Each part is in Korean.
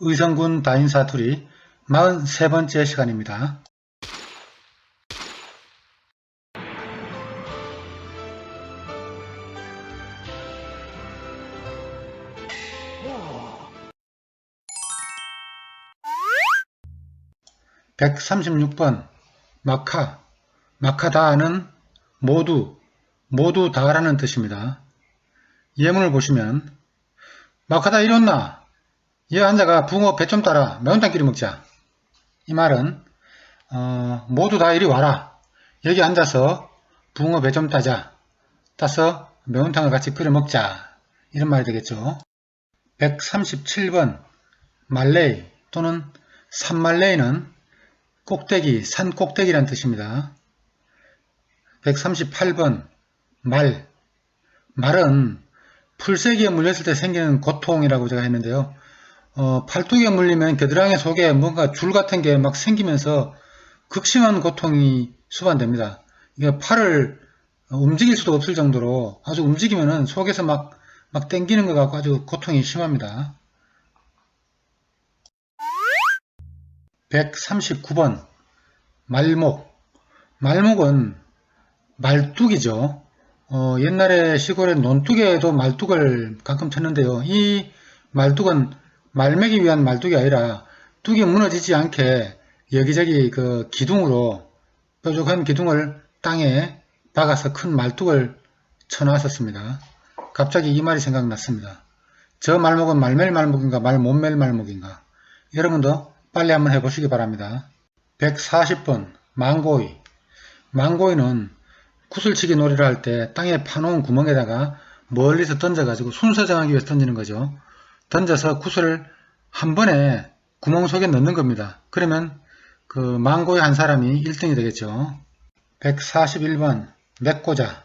의성군 다인사투리 43번째 시간입니다. (136번) 마카 마카다는 모두 모두 다라는 뜻입니다. 예문을 보시면 마카다 이렸나? 얘 앉아가 붕어 배 좀 따라 매운탕 끼리 먹자. 이 말은 어, 모두 다 이리 와라. 여기 앉아서 붕어 배 좀 따자. 따서 매운탕을 같이 끓여 먹자. 이런 말이 되겠죠. 137번 말레이 또는 산말레이는 꼭대기, 산 꼭대기란 뜻입니다. 138번 말 말은 풀세기에 물렸을 때 생기는 고통이라고 제가 했는데요. 어, 팔뚝에 물리면 겨드랑이 속에 뭔가 줄 같은 게 막 생기면서 극심한 고통이 수반됩니다. 이게 팔을 움직일 수도 없을 정도로 아주 움직이면은 속에서 막, 막 땡기는 것 같고 아주 고통이 심합니다. 139번 말목 말목은 말뚝이죠. 어, 옛날에 시골에 논뚝에도 말뚝을 가끔 쳤는데요. 이 말뚝은 말매기 위한 말뚝이 아니라 뚝이 무너지지 않게 여기저기 그 기둥으로 뾰족한 기둥을 땅에 박아서 큰 말뚝을 쳐놨었습니다. 갑자기 이 말이 생각났습니다. 저 말목은 말멜 말목인가 말못멜 말목인가 여러분도 빨리 한번 해보시기 바랍니다. 140번 망고이 망고이는 구슬치기 놀이를 할 때 땅에 파놓은 구멍에다가 멀리서 던져가지고 순서 정하기 위해서 던지는 거죠. 던져서 구슬을 한 번에 구멍 속에 넣는 겁니다. 그러면 그 망고의 한 사람이 1등이 되겠죠. 141번 맥고자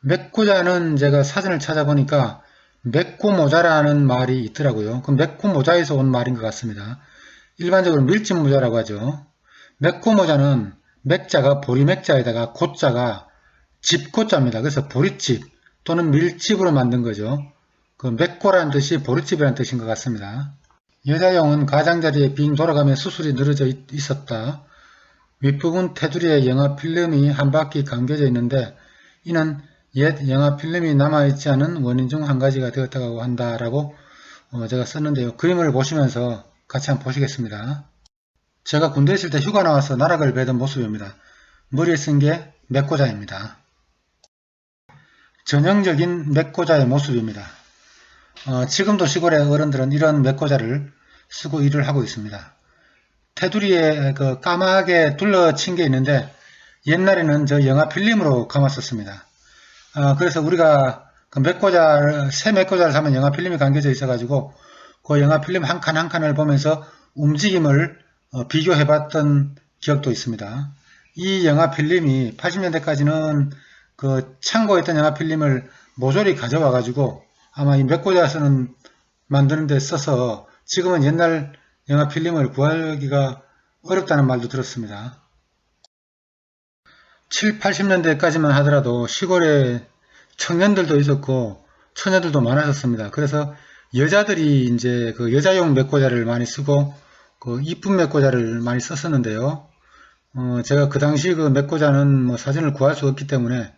맥고자는 제가 사진을 찾아보니까 맥고모자라는 말이 있더라고요. 그 맥고모자에서 온 말인 것 같습니다. 일반적으로 밀짚모자라고 하죠. 맥고모자는 맥자가 보리맥자에다가 고자가 집고자입니다. 그래서 보리집 또는 밀집으로 만든 거죠. 그 맥고라는 뜻이 보리집이라는 뜻인 것 같습니다. 여자용은 가장자리에 빙 돌아가며 수술이 늘어져 있- 있었다. 윗부분 테두리에 영화 필름이 한 바퀴 감겨져 있는데 이는 옛 영화 필름이 남아있지 않은 원인 중 한 가지가 되었다고 한다라고 어, 제가 썼는데요. 그림을 보시면서 같이 한번 보시겠습니다. 제가 군대 있을 때 휴가 나와서 나락을 베던 모습입니다. 머리에 쓴 게 맥고자입니다. 전형적인 맥고자의 모습입니다. 어, 지금도 시골의 어른들은 이런 맥고자를 쓰고 일을 하고 있습니다. 테두리에 그 까맣게 둘러친 게 있는데 옛날에는 저 영화 필름으로 감았었습니다. 어, 그래서 우리가 그 맥고자를 새 맥고자를 사면 영화 필름이 감겨져 있어가지고 그 영화 필름 한 칸 한 칸을 보면서 움직임을 어, 비교해 봤던 기억도 있습니다. 이 영화 필름이 80년대까지는 그 창고에 있던 영화 필름을 모조리 가져와 가지고 아마 이 맥고자 쓰는 만드는 데 써서 지금은 옛날 영화 필름을 구하기가 어렵다는 말도 들었습니다. 7, 80년대까지만 하더라도 시골에 청년들도 있었고 처녀들도 많았었습니다. 그래서 여자들이 이제 그 여자용 맥고자를 많이 쓰고 그 이쁜 맥고자를 많이 썼었는데요. 어, 제가 그 당시 그 맥고자는 뭐 사진을 구할 수 없기 때문에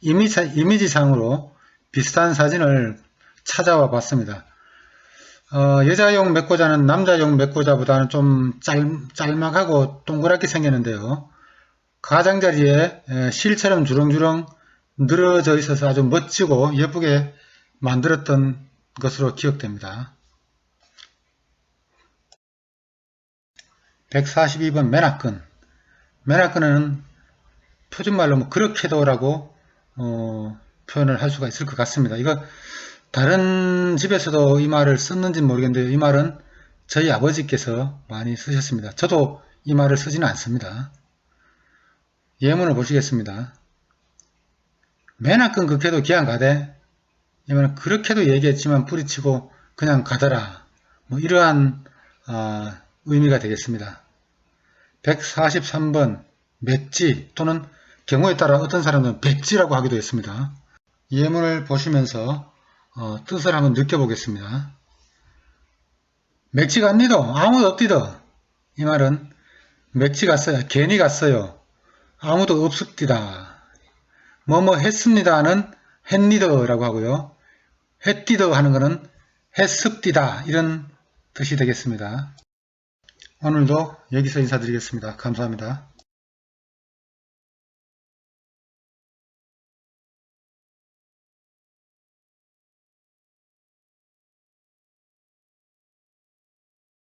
이미지, 이미지상으로 비슷한 사진을 찾아와 봤습니다. 어, 여자용 맥고자는 남자용 맥고자보다는 좀 짤, 짤막하고 동그랗게 생겼는데요. 가장자리에 에, 실처럼 주렁주렁 늘어져 있어서 아주 멋지고 예쁘게 만들었던 것으로 기억됩니다. 142번 맨하끈 맨하끈은 표준말로 뭐 그렇게도라고 어, 표현을 할 수가 있을 것 같습니다. 이거 다른 집에서도 이 말을 썼는지 모르겠는데 이 말은 저희 아버지께서 많이 쓰셨습니다. 저도 이 말을 쓰지는 않습니다. 예문을 보시겠습니다. 맨하끈 극해도 기한 가되 이면 그렇게도 얘기했지만 뿌리치고 그냥 가더라. 뭐 이러한 어, 의미가 되겠습니다. 143번 맷지 또는 경우에 따라 어떤 사람은 백지라고 하기도 했습니다. 예문을 보시면서 어, 뜻을 한번 느껴보겠습니다. 맥지 갑니다. 아무도 없디더. 이 말은 맥지 갔어요. 괜히 갔어요. 아무도 없습디다. 뭐뭐 했습니다는 했니더라고 하고요. 했디더 하는 거는 했습디다 이런 뜻이 되겠습니다. 오늘도 여기서 인사드리겠습니다. 감사합니다.